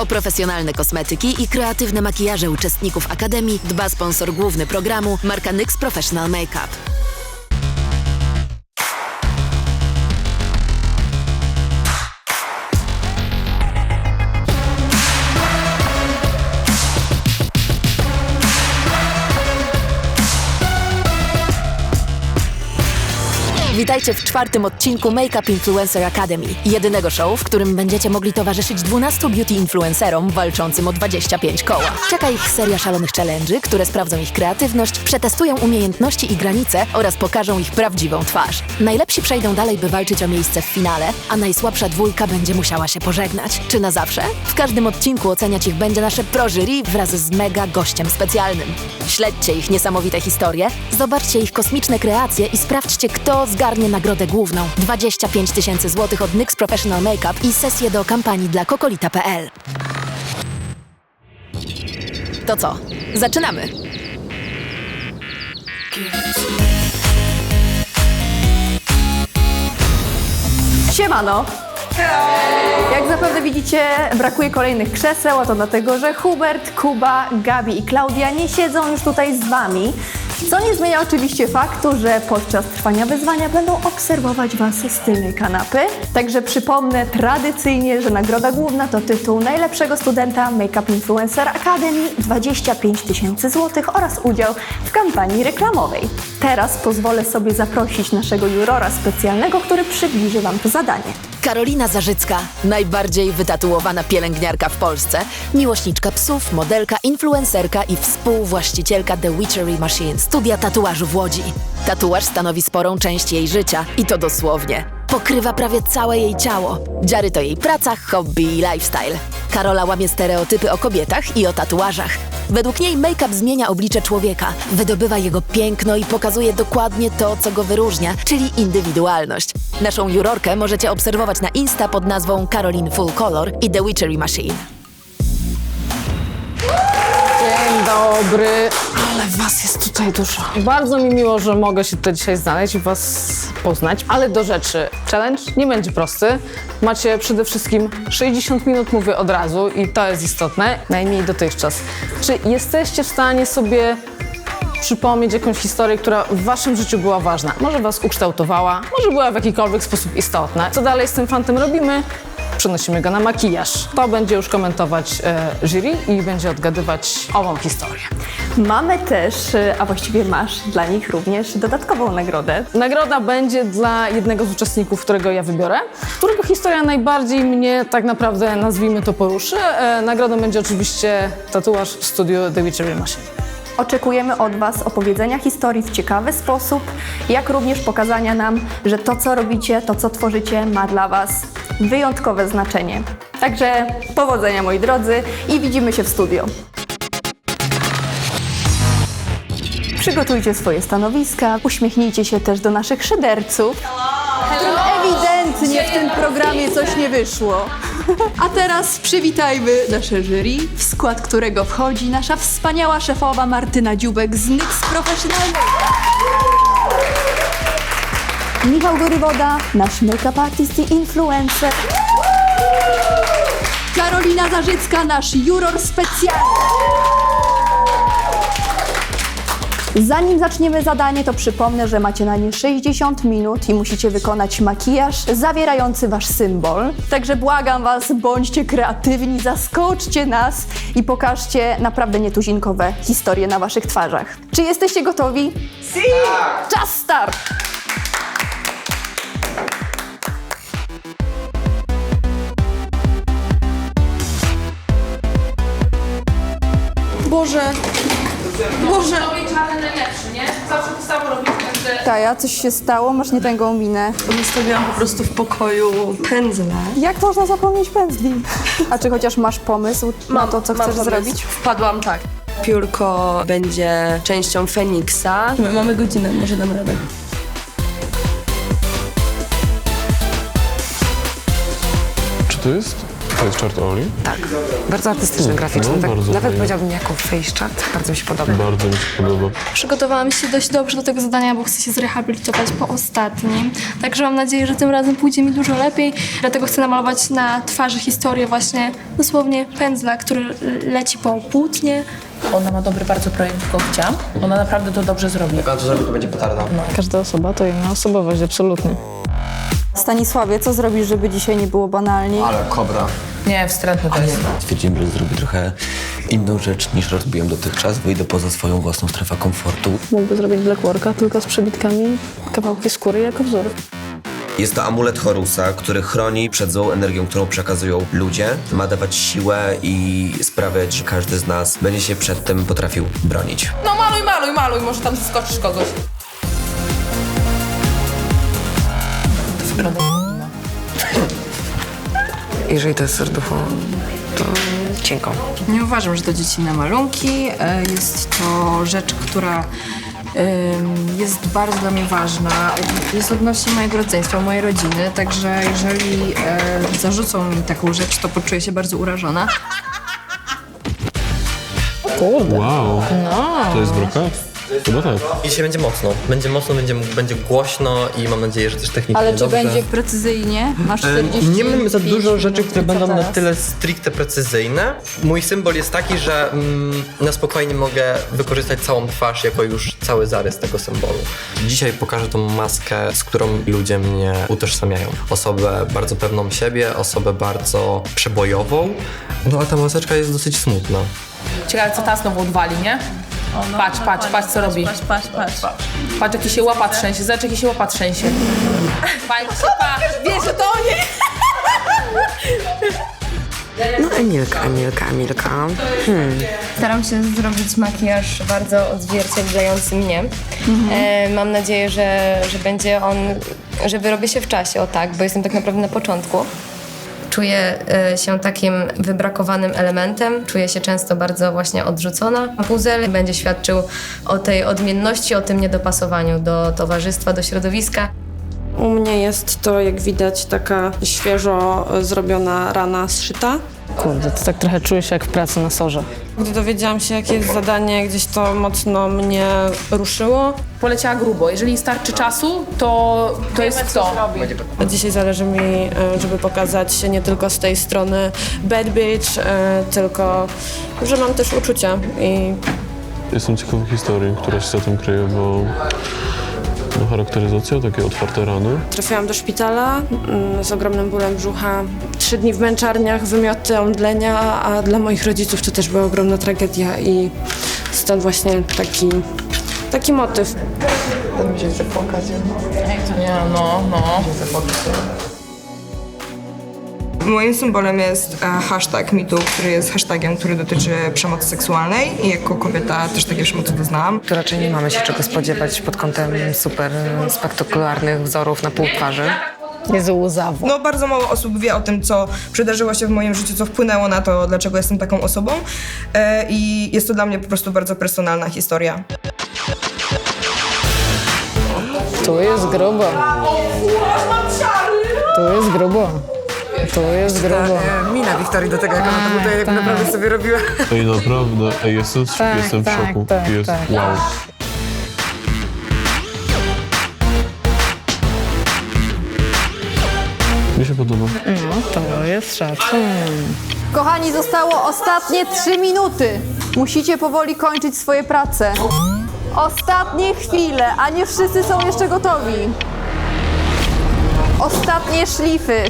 O profesjonalne kosmetyki i kreatywne makijaże uczestników Akademii dba sponsor główny programu marka NYX Professional Makeup. Witajcie w czwartym odcinku Makeup Influencer Academy. Jedynego show, w którym będziecie mogli towarzyszyć 12 beauty influencerom walczącym o 25 koła. Czeka ich seria szalonych challenge'y, które sprawdzą ich kreatywność, przetestują umiejętności i granice oraz pokażą ich prawdziwą twarz. Najlepsi przejdą dalej, by walczyć o miejsce w finale, a najsłabsza dwójka będzie musiała się pożegnać. Czy na zawsze? W każdym odcinku oceniać ich będzie nasze pro jury wraz z mega gościem specjalnym. Śledźcie ich niesamowite historie, zobaczcie ich kosmiczne kreacje i sprawdźcie, kto nagrodę główną. 25 tysięcy złotych od NYX Professional Makeup i sesję do kampanii dla kokolita.pl. To co? Zaczynamy! Siemano! Jak zapewne widzicie, brakuje kolejnych krzeseł, a to dlatego, że Hubert, Kuba, Gabi i Klaudia nie siedzą już tutaj z Wami. Co nie zmienia oczywiście faktu, że podczas trwania wyzwania będą obserwować Was z tylnej kanapy. Także przypomnę tradycyjnie, że nagroda główna to tytuł najlepszego studenta Makeup Influencer Academy 25 tysięcy złotych oraz udział w kampanii reklamowej. Teraz pozwolę sobie zaprosić naszego jurora specjalnego, który przybliży Wam to zadanie. Karolina Zarzycka, najbardziej wytatuowana pielęgniarka w Polsce, miłośniczka psów, modelka, influencerka i współwłaścicielka The Witchery Machine, studia tatuażu w Łodzi. Tatuaż stanowi sporą część jej życia i to dosłownie. Pokrywa prawie całe jej ciało. Dziary to jej praca, hobby i lifestyle. Karola łamie stereotypy o kobietach i o tatuażach. Według niej make-up zmienia oblicze człowieka, wydobywa jego piękno i pokazuje dokładnie to, co go wyróżnia, czyli indywidualność. Naszą jurorkę możecie obserwować na Insta pod nazwą Caroline Full Color i The Witchery Machine. Dzień dobry. Ale was jest tutaj dużo. Bardzo mi miło, że mogę się tutaj dzisiaj znaleźć i was poznać. Ale do rzeczy. Challenge nie będzie prosty. Macie przede wszystkim 60 minut, mówię od razu i to jest istotne. Najmniej dotychczas. Czy jesteście w stanie sobie przypomnieć jakąś historię, która w waszym życiu była ważna? Może was ukształtowała, może była w jakikolwiek sposób istotna. Co dalej z tym fantem robimy? Przenosimy go na makijaż. To będzie już komentować e, jury i będzie odgadywać ową historię. Mamy też, y, a właściwie masz dla nich również dodatkową nagrodę. Nagroda będzie dla jednego z uczestników, którego ja wybiorę, którego historia najbardziej mnie tak naprawdę, nazwijmy to, poruszy. E, nagrodą będzie oczywiście tatuaż w studiu The Witchery Machine. Oczekujemy od Was opowiedzenia historii w ciekawy sposób, jak również pokazania nam, że to, co robicie, to, co tworzycie, ma dla Was wyjątkowe znaczenie. Także powodzenia, moi drodzy, i widzimy się w studio. Przygotujcie swoje stanowiska, uśmiechnijcie się też do naszych szyderców. którym Ewidentnie w tym programie coś nie wyszło. A teraz przywitajmy nasze jury, w skład którego wchodzi nasza wspaniała szefowa Martyna Dziubek z NYX Professional Michał Gorywoda, nasz make-up artist i influencer. Karolina Zarzycka, nasz juror specjalny. Zanim zaczniemy zadanie, to przypomnę, że macie na nie 60 minut i musicie wykonać makijaż zawierający wasz symbol. Także błagam was, bądźcie kreatywni, zaskoczcie nas i pokażcie naprawdę nietuzinkowe historie na waszych twarzach. Czy jesteście gotowi? Si! Czas start! Boże, Boże. Kaja, coś się stało? Masz nie tęgą minę. Zostawiłam po prostu w pokoju pędzle. Jak można zapomnieć pędzli? A czy chociaż masz pomysł na to, co chcesz zrobić? Wpadłam tak. Piórko będzie częścią Feniksa. My mamy godzinę, może dam radę. Czy to jest? To jest czart Oli? Tak, bardzo artystyczny, graficzny. no, tak, bardzo nawet fajnie. powiedziałbym jako face chart. Bardzo mi się podoba. Bardzo mi się podoba. Przygotowałam się dość dobrze do tego zadania, bo chcę się zrehabilitować po ostatnim. Także mam nadzieję, że tym razem pójdzie mi dużo lepiej. Dlatego chcę namalować na twarzy historię właśnie dosłownie pędzla, który leci po płótnie. Ona ma dobry bardzo projekt Gowcia. Ona naprawdę to dobrze zrobi. Jak on to zrobi, to będzie petarda. Każda osoba to inna osobowość, absolutnie. Stanisławie, co zrobisz, żeby dzisiaj nie było banalnie? Ale kobra. Nie, wstrętny to jest. Stwierdziłem, że zrobię trochę inną rzecz niż robiłem dotychczas. Wyjdę poza swoją własną strefę komfortu. Mógłby zrobić blackworka tylko z przebitkami kawałki skóry jako wzór. Jest to amulet Horusa, który chroni przed złą energią, którą przekazują ludzie. Ma dawać siłę i sprawiać, że każdy z nas będzie się przed tym potrafił bronić. No maluj, maluj, maluj, może tam zaskoczysz kogoś. Jeżeli to jest serducho, to cienko. Nie uważam, że to dziecinne malunki. E, Jest to rzecz, która em, jest bardzo dla mnie ważna. Jest odnośnie mojego rodzeństwa, mojej rodziny, także jeżeli e, zarzucą mi taką rzecz, to poczuję się bardzo urażona. Wow. To jest brokat? Chyba tak. Dzisiaj będzie mocno. Będzie mocno, będzie, będzie głośno i mam nadzieję, że też technicznie Ale czy dobrze. będzie precyzyjnie? Masz E, 40 Nie mam za dużo rzeczy, które będą na tyle stricte precyzyjne. Mój symbol jest taki, że mm, na spokojnie mogę wykorzystać całą twarz jako już cały zarys tego symbolu. Dzisiaj pokażę tą maskę, z którą ludzie mnie utożsamiają. Osobę bardzo pewną siebie, osobę bardzo przebojową. No a ta maseczka jest dosyć smutna. Ciekawe, co ta znowu odwali, nie? Patrz, patrz, patrz, co robi. Patrz, patrz, patrz. Patrz, jaki się łapa trzęsie. Zobacz, jaki się łapa trzęsie. Patrz, patrz. Wiesz, że to oni? No Emilka, Emilka, Emilka. Hmm. Staram się zrobić makijaż bardzo odzwierciedlający mnie. E, mam nadzieję, że, że będzie on, że wyrobię się w czasie, o tak, bo jestem tak naprawdę na początku. Czuję e, się takim wybrakowanym elementem, czuję się często bardzo właśnie odrzucona. Puzel będzie świadczył o tej odmienności, o tym niedopasowaniu do towarzystwa, do środowiska. U mnie jest to, jak widać, taka świeżo zrobiona rana zszyta. Kurde, to tak trochę czuję się jak w pracy na sorze. Gdy dowiedziałam się, jakie jest zadanie, gdzieś to mocno mnie ruszyło. Poleciała grubo. Jeżeli starczy czasu, to, to jest to. A Dzisiaj zależy mi, e, żeby pokazać się nie tylko z tej strony bad bitch, e, tylko że mam też uczucia i Jestem ciekawy historii, która się za tym kryje, bo no, charakteryzacja, takie otwarte rany. trafiłam do szpitala mm, z ogromnym bólem brzucha. Trzy dni w męczarniach, wymioty, omdlenia, a dla moich rodziców to też była ogromna tragedia i stąd właśnie taki, taki motyw. Nie, no, no. Moim symbolem jest e, hashtag MeToo, który jest hashtagiem, który dotyczy przemocy seksualnej i jako kobieta też takiej przemocy doznałam. Tu raczej nie mamy się czego spodziewać pod kątem super spektakularnych wzorów na pół twarzy. Jezu, łzawo. No bardzo mało osób wie o tym, co przydarzyło się w moim życiu, co wpłynęło na to, dlaczego jestem taką osobą e, i jest to dla mnie po prostu bardzo personalna historia. Tu jest grubo. Tu jest grubo. Tu jest grubo. Mina Wiktorii do tego, jak ona to Tak, tutaj tak. naprawdę sobie robiła. Ej, naprawdę, ej, jestem, Tak, jestem w tak, szoku. tak, jest, tak. wow. Mi się podoba. No, to jest szacun. Kochani, zostało ostatnie 3 minuty. Musicie powoli kończyć swoje prace. Ostatnie chwile, a nie wszyscy są jeszcze gotowi. Ostatnie szlify.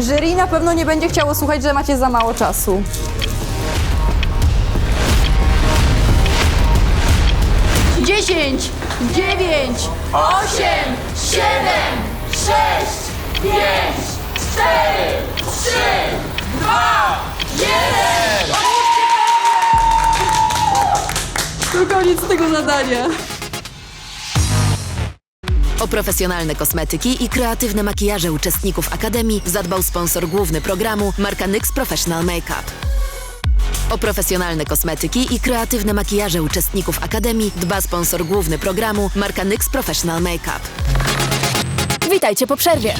Jury na pewno nie będzie chciało słuchać, że macie za mało czasu. Dziesięć, dziewięć, osiem, siedem, sześć, pięć, cztery, trzy, dwa, jeden. To koniec tego zadania. O profesjonalne kosmetyki i kreatywne makijaże uczestników Akademii zadbał sponsor główny programu marka NYX Professional Makeup. O profesjonalne kosmetyki i kreatywne makijaże uczestników Akademii dba sponsor główny programu marka NYX Professional Makeup. Witajcie po przerwie!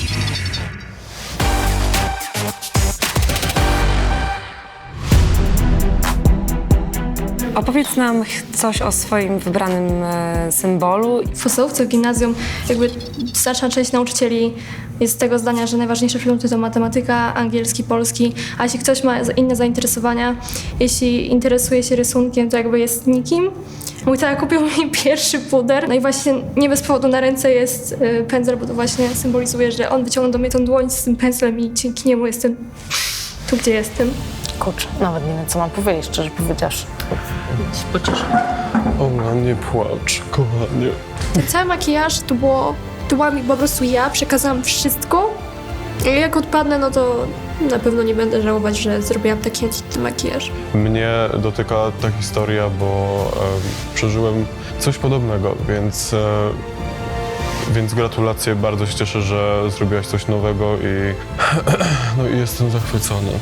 Opowiedz nam coś o swoim wybranym e, symbolu. W podstawówce, w gimnazjum jakby znaczna część nauczycieli jest tego zdania, że najważniejsze przedmioty to matematyka, angielski, polski, a jeśli ktoś ma inne zainteresowania, jeśli interesuje się rysunkiem, to jakby jest nikim. Mój tata kupił mi pierwszy puder, no i właśnie nie bez powodu na ręce jest y, pędzel, bo to właśnie symbolizuje, że on wyciągnął do mnie tą dłoń z tym pędzlem i dzięki niemu jestem tu, gdzie jestem. Kurczę, nawet nie wiem, co mam powiedzieć, szczerze powiedziawszy. Ona, nie płacz, kochanie. Cały makijaż to było, to była mi po prostu ja, przekazałam wszystko. I jak odpadnę, no to na pewno nie będę żałować, że zrobiłam taki ten makijaż. Mnie dotyka ta historia, bo e, przeżyłem coś podobnego, więc, e, więc gratulacje. Bardzo się cieszę, że zrobiłaś coś nowego i, no, i jestem zachwycony.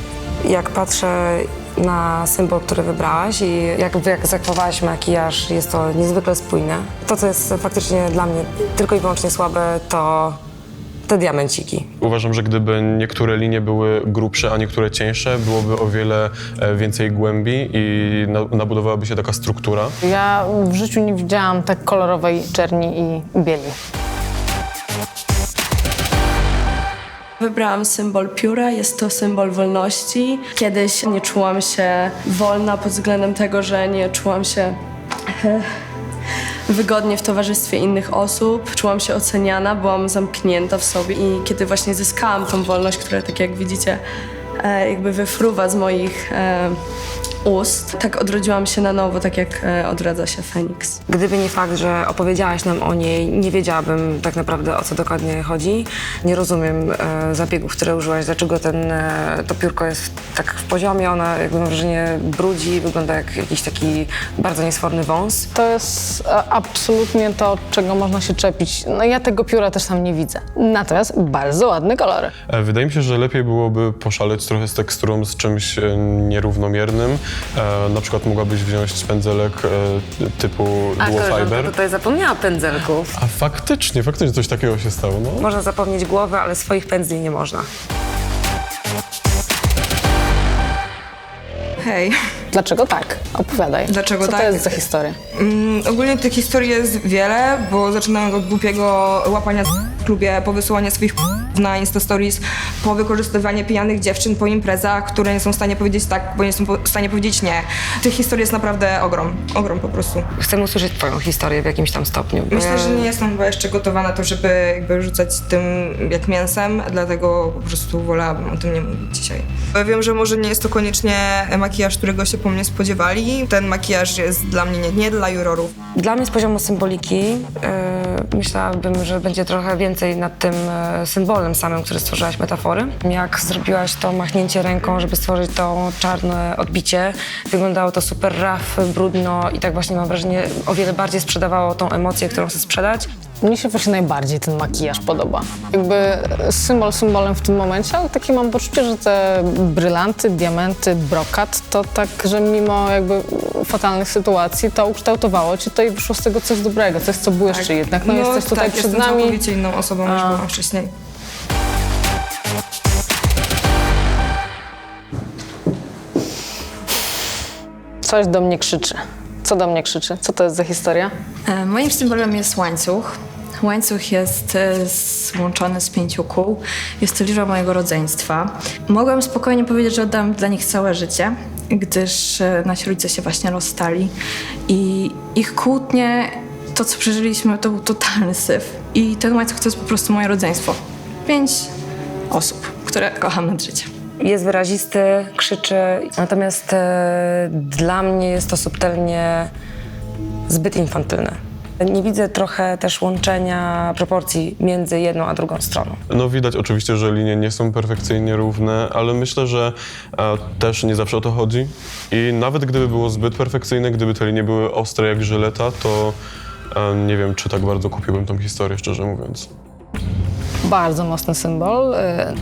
Jak patrzę na symbol, który wybrałaś i jak, jak zachowałaś makijaż, jest to niezwykle spójne. To, co jest faktycznie dla mnie tylko i wyłącznie słabe, to te diamenciki. Uważam, że gdyby niektóre linie były grubsze, a niektóre cieńsze, byłoby o wiele e, więcej głębi i na, nabudowałaby się taka struktura. Ja w życiu nie widziałam tak kolorowej czerni i bieli. Wybrałam symbol pióra, jest to symbol wolności. Kiedyś nie czułam się wolna pod względem tego, że nie czułam się e, wygodnie w towarzystwie innych osób. Czułam się oceniana, byłam zamknięta w sobie i kiedy właśnie zyskałam tą wolność, która tak jak widzicie e, jakby wyfruwa z moich e, ust, tak odrodziłam się na nowo, tak jak e, odradza się Feniks. Gdyby nie fakt, że opowiedziałaś nam o niej, nie wiedziałabym tak naprawdę o co dokładnie chodzi. Nie rozumiem e, zabiegów, które użyłaś, dlaczego ten, e, to piórko jest tak w poziomie, ona jakby mam wrażenie brudzi, wygląda jak jakiś taki bardzo niesforny wąs. To jest e, absolutnie to, czego można się czepić. No ja tego pióra też tam nie widzę. Natomiast bardzo ładne kolory. E, Wydaje mi się, że lepiej byłoby poszaleć trochę z teksturą, z czymś e, nierównomiernym. E, na przykład mogłabyś wziąć pędzelek e, typu duo fiber. tutaj zapomniała pędzelków. A faktycznie, faktycznie coś takiego się stało, no. Można zapomnieć głowy, ale swoich pędzli nie można. Hej, Dlaczego tak? Opowiadaj. Dlaczego Co tak? to jest za historia? mm, ogólnie tych historii jest wiele, bo zaczynałem od głupiego łapania w klubie, po wysyłanie swoich na Insta Stories, po wykorzystywanie pijanych dziewczyn po imprezach, które nie są w stanie powiedzieć tak, bo nie są w stanie powiedzieć nie. Tych historii jest naprawdę ogrom, ogrom po prostu. Chcę usłyszeć twoją historię w jakimś tam stopniu. Myślę, że nie jestem chyba jeszcze gotowa na to, żeby jakby rzucać tym jak mięsem, dlatego po prostu wolałabym o tym nie mówić dzisiaj. Wiem, że może nie jest to koniecznie makijaż, którego się po mnie spodziewali. Ten makijaż jest dla mnie nie, nie dla jurorów. Dla mnie z poziomu symboliki yy, myślałabym, że będzie trochę więcej nad tym e, symbolem samym, który stworzyłaś metafory. Jak zrobiłaś to machnięcie ręką, żeby stworzyć to czarne odbicie, wyglądało to super raf, brudno i tak właśnie mam wrażenie o wiele bardziej sprzedawało tą emocję, którą chcę sprzedać. Mnie się właśnie najbardziej ten makijaż podoba. Jakby symbol symbolem w tym momencie, ale takie mam poczucie, że te brylanty, diamenty, brokat, to tak, że mimo jakby fatalnych sytuacji, to ukształtowało ci to i wyszło z tego coś dobrego, coś, co błyszczy jednak. No, jesteś tutaj tak, przed jestem nami. całkowicie inną osobą niż byłam wcześniej. Coś do mnie krzyczy. Co do mnie krzyczy? Co to jest za historia? E, Moim symbolem jest łańcuch. Łańcuch jest e, złączony z pięciu kół. Jest to liczba mojego rodzeństwa. Mogłam spokojnie powiedzieć, że oddam dla nich całe życie, gdyż e, nasi rodzice się właśnie rozstali i ich kłótnie, to co przeżyliśmy, to był totalny syf. I ten łańcuch to jest po prostu moje rodzeństwo. Pięć osób, które kocham nad życie. Jest wyrazisty, krzyczy, natomiast e, dla mnie jest to subtelnie zbyt infantylne. Nie widzę trochę też łączenia proporcji między jedną a drugą stroną. No widać oczywiście, że linie nie są perfekcyjnie równe, ale myślę, że e, też nie zawsze o to chodzi. I nawet gdyby było zbyt perfekcyjne, gdyby te linie były ostre jak żyleta, to e, nie wiem, czy tak bardzo kupiłbym tą historię, szczerze mówiąc. Bardzo mocny symbol, y,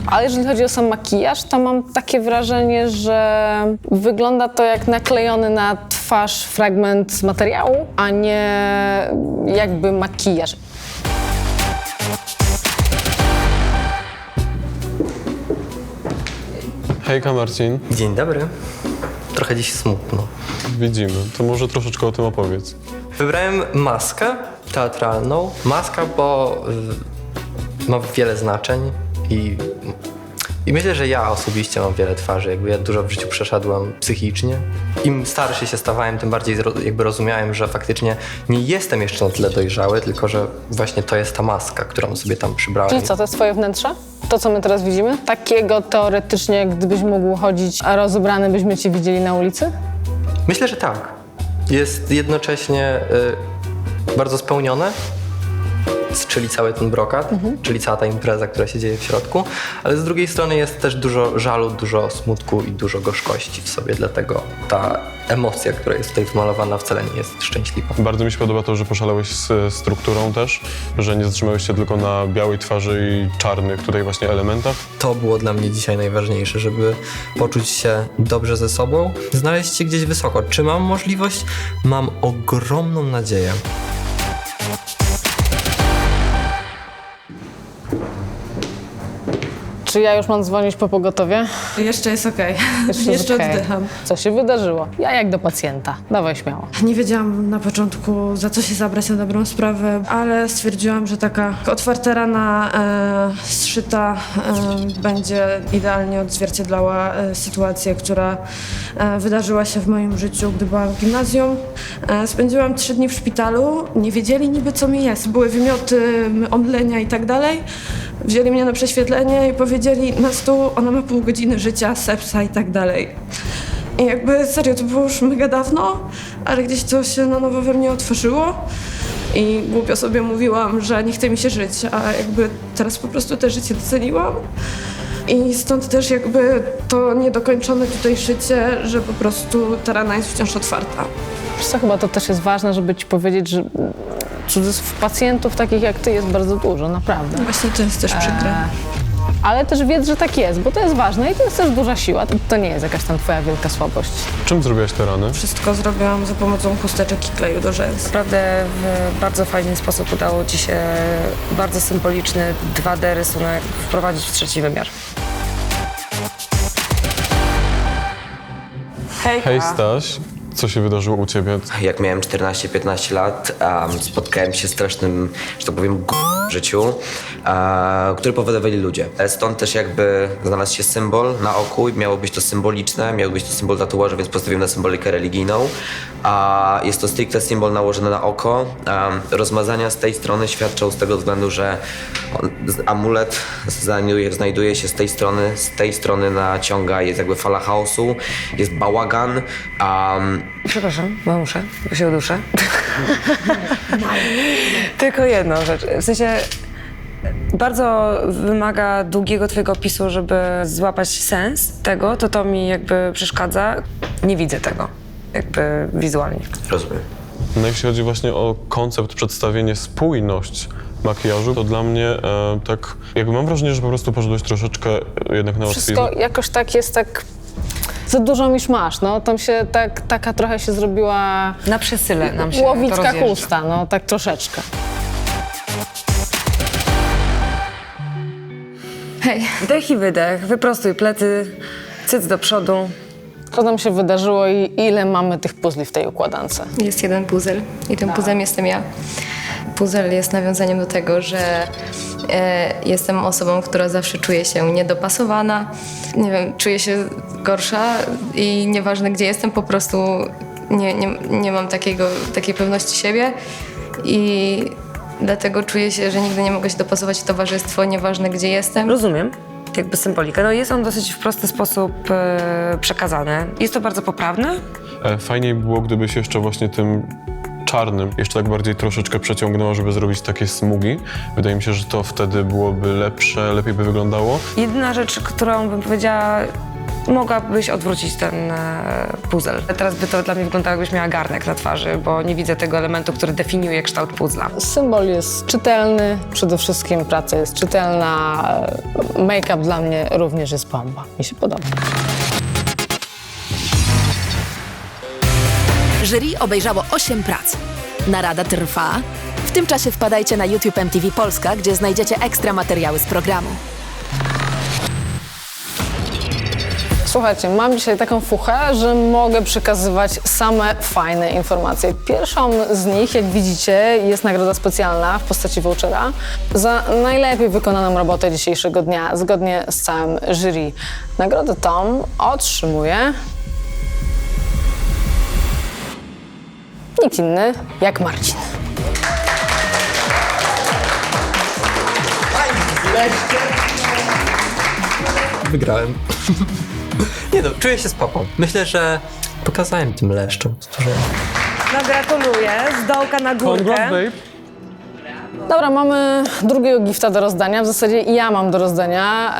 ale jeżeli chodzi o sam makijaż, to mam takie wrażenie, że wygląda to jak naklejony na twarz fragment materiału, a nie jakby makijaż. Hejka Marcin. Dzień dobry. trochę dziś smutno. Widzimy. To może troszeczkę o tym opowiedz. Wybrałem maskę teatralną. Maska, bo y, ma wiele znaczeń i, i myślę, że ja osobiście mam wiele twarzy. Jakby ja dużo w życiu przeszedłem psychicznie. Im starszy się stawałem, tym bardziej jakby rozumiałem, że faktycznie nie jestem jeszcze na tyle dojrzały, tylko że właśnie to jest ta maska, którą sobie tam przybrałem. Czyli co, to jest twoje wnętrze? To, co my teraz widzimy? Takiego teoretycznie, gdybyś mógł chodzić, a rozebrany byśmy cię widzieli na ulicy? Myślę, że tak. Jest jednocześnie y, bardzo spełnione, czyli cały ten brokat, czyli cała ta impreza, która się dzieje w środku, ale z drugiej strony jest też dużo żalu, dużo smutku i dużo gorzkości w sobie, dlatego ta emocja, która jest tutaj wymalowana wcale nie jest szczęśliwa. Bardzo mi się podoba to, że poszalałeś z strukturą też, że nie zatrzymałeś się tylko na białej twarzy i czarnych tutaj właśnie elementach. To było dla mnie dzisiaj najważniejsze, żeby poczuć się dobrze ze sobą, znaleźć się gdzieś wysoko. Czy mam możliwość? Mam ogromną nadzieję. Czy ja już mam dzwonić po pogotowie? Jeszcze jest okej. Jeszcze, Jeszcze okej. oddycham. Co się wydarzyło? Ja jak do pacjenta. Dawaj śmiało. Nie wiedziałam na początku, za co się zabrać na dobrą sprawę, ale stwierdziłam, że taka otwarta rana e, zszyta e, będzie idealnie odzwierciedlała e, sytuację, która e, wydarzyła się w moim życiu, gdy byłam w gimnazjum. E, spędziłam trzy dni w szpitalu, nie wiedzieli niby co mi jest. Były wymioty, omdlenia i tak dalej. Wzięli mnie na prześwietlenie i powiedzieli na stół, ona ma pół godziny życia, sepsa i tak dalej. I jakby serio, to było już mega dawno, ale gdzieś to się na nowo we mnie otworzyło. I głupio sobie mówiłam, że nie chce mi się żyć, a jakby teraz po prostu te życie doceniłam. I stąd też jakby to niedokończone tutaj szycie, że po prostu ta rana jest wciąż otwarta. Wiesz co, chyba to też jest ważne, żeby ci powiedzieć, że cudzysłów pacjentów takich jak ty jest bardzo dużo, naprawdę. Właśnie to jest też przykre. Ale też wiedz, że tak jest, bo to jest ważne i to jest też duża siła. To, to nie jest jakaś tam twoja wielka słabość. Czym zrobiłaś te rany? Wszystko zrobiłam za pomocą chusteczek i kleju do rzęs. Naprawdę w bardzo fajny sposób udało Ci się bardzo symboliczny 2D rysunek wprowadzić w trzeci wymiar. Hej Staś, co się wydarzyło u ciebie? Jak miałem 14-15 lat, um, spotkałem się z strasznym, że tak powiem, w życiu, e, który powodowali ludzie. E, Stąd też jakby znalazł się symbol na oku i miało być to symboliczne, miał być to symbol tatuażu, więc postawiłem na symbolikę religijną. A jest to stricte symbol nałożony na oko. Um, rozmazania z tej strony świadczą z tego względu, że on, amulet znajduje, znajduje się z tej strony, z tej strony naciąga, jest jakby fala chaosu, jest bałagan. Um, Przepraszam, bo muszę, bo się uduszę. Tylko jedną rzecz. W sensie bardzo wymaga długiego twojego opisu, żeby złapać sens tego, to to mi jakby przeszkadza. Nie widzę tego jakby wizualnie. Rozumiem. No jeśli chodzi właśnie o koncept, przedstawienie, spójność makijażu, to dla mnie e, tak, jakby mam wrażenie, że po prostu poszedłeś troszeczkę jednak na Wszystko łatwiznę. jakoś tak jest tak... Za dużo misz masz, no. Tam się tak, taka trochę się zrobiła... Na przesyle nam się Łowicka chusta, no tak troszeczkę. Hej. Wdech i wydech, wyprostuj plecy, cyc do przodu. Co tam się wydarzyło i ile mamy tych puzli w tej układance? Jest jeden puzzle i tym puzzlem jestem ja. Puzzle jest nawiązaniem do tego, że jestem osobą, która zawsze czuje się niedopasowana. Nie wiem, czuję się gorsza i nieważne gdzie jestem, po prostu nie, nie, nie mam takiego, takiej pewności siebie i dlatego czuję się, że nigdy nie mogę się dopasować w towarzystwo, nieważne gdzie jestem. Rozumiem. Jakby symbolikę. No jest on dosyć w prosty sposób e, przekazany. Jest to bardzo poprawne. E, Fajniej było, gdybyś jeszcze właśnie tym czarnym jeszcze tak bardziej troszeczkę przeciągnęła, żeby zrobić takie smugi. Wydaje mi się, że to wtedy byłoby lepsze, lepiej by wyglądało. Jedyna rzecz, którą bym powiedziała, mogłabyś odwrócić ten e, puzzle. Teraz by to dla mnie wyglądało, jakbyś miała garnek na twarzy, bo nie widzę tego elementu, który definiuje kształt puzzla. Symbol jest czytelny, przede wszystkim praca jest czytelna, e, make-up dla mnie również jest bomba. Mi się podoba. Jury obejrzało 8 prac. Narada trwa. W tym czasie wpadajcie na YouTube MTV Polska, gdzie znajdziecie ekstra materiały z programu. Słuchajcie, mam dzisiaj taką fuchę, że mogę przekazywać same fajne informacje. Pierwszą z nich, jak widzicie, jest nagroda specjalna w postaci vouchera za najlepiej wykonaną robotę dzisiejszego dnia, zgodnie z całym jury. Nagrodę tą otrzymuje nikt inny jak Marcin. Wygrałem. Nie no, czuję się spoko. Myślę, że pokazałem tym leszczom, że No gratuluję, z dołka na górkę. Dobra, mamy drugiego gifta do rozdania. W zasadzie ja mam do rozdania.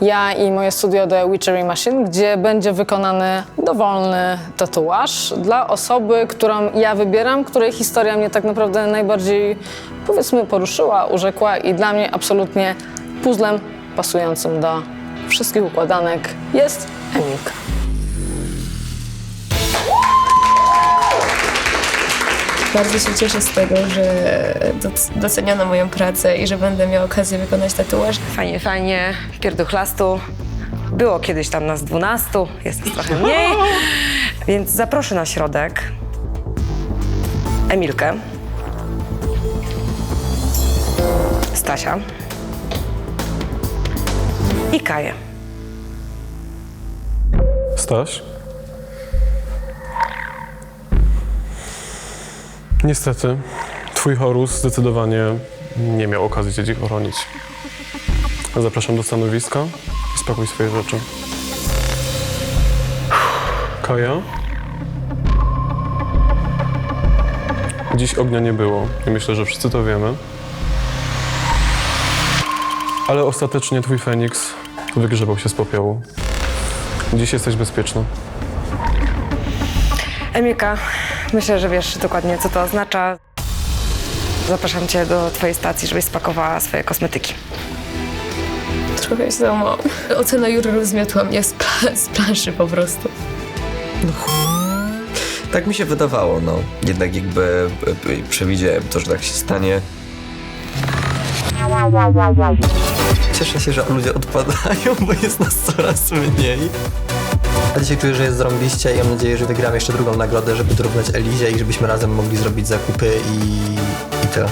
E, ja i moje studio The Witchery Machine, gdzie będzie wykonany dowolny tatuaż dla osoby, którą ja wybieram, której historia mnie tak naprawdę najbardziej, powiedzmy, poruszyła, urzekła i dla mnie absolutnie puzzlem pasującym do wszystkich układanek jest Emilka. Bardzo się cieszę z tego, że doc- doceniono moją pracę i że będę miała okazję wykonać tatuaż. Fajnie, fajnie, pierduchlastu. Było kiedyś tam nas 12, jest nas trochę mniej, więc zaproszę na środek Emilkę, Stasia i Kaję. Staś? Niestety, twój Horus zdecydowanie nie miał okazji cię dziś chronić. Zapraszam do stanowiska i spakuj swoje rzeczy. Kaja? Dziś ognia nie było i myślę, że wszyscy to wiemy. Ale ostatecznie twój Feniks wygrzebał się z popiołu. Dziś jesteś bezpieczna. Emilka, myślę, że wiesz dokładnie, co to oznacza. Zapraszam cię do twojej stacji, żebyś spakowała swoje kosmetyki. Trochę się załamałam. Ocena jury zmiotła mnie z, pla- z planszy po prostu. tak mi się wydawało, no. Jednak jakby e, e, przewidziałem to, że tak się stanie. Cieszę się, że ludzie odpadają, bo jest nas coraz mniej. A dzisiaj czuję, że jest zarąbiście i mam nadzieję, że wygram jeszcze drugą nagrodę, żeby dorównać Elizie i żebyśmy razem mogli zrobić zakupy i, i tyle.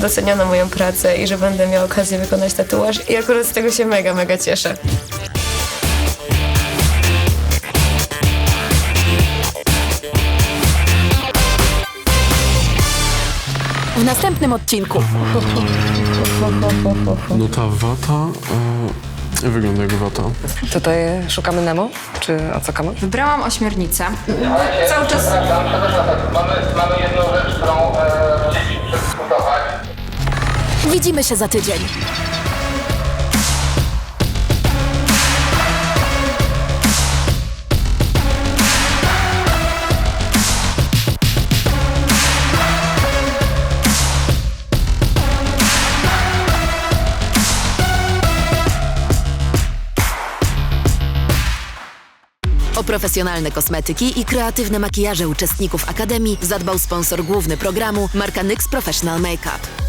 Doceniono moją pracę i że będę miała okazję wykonać tatuaż i akurat z tego się mega, mega cieszę. W następnym odcinku. No ta wata e, wygląda jak wata. Tutaj szukamy Nemo, czy odsakamy? Wybrałam ośmiornicę. Cały czas... Mamy jedną rzecz, którą e, chcieliśmy przedyskutować. Widzimy się za tydzień. Profesjonalne kosmetyki i kreatywne makijaże uczestników Akademii zadbał sponsor główny programu marka NYX Professional Makeup.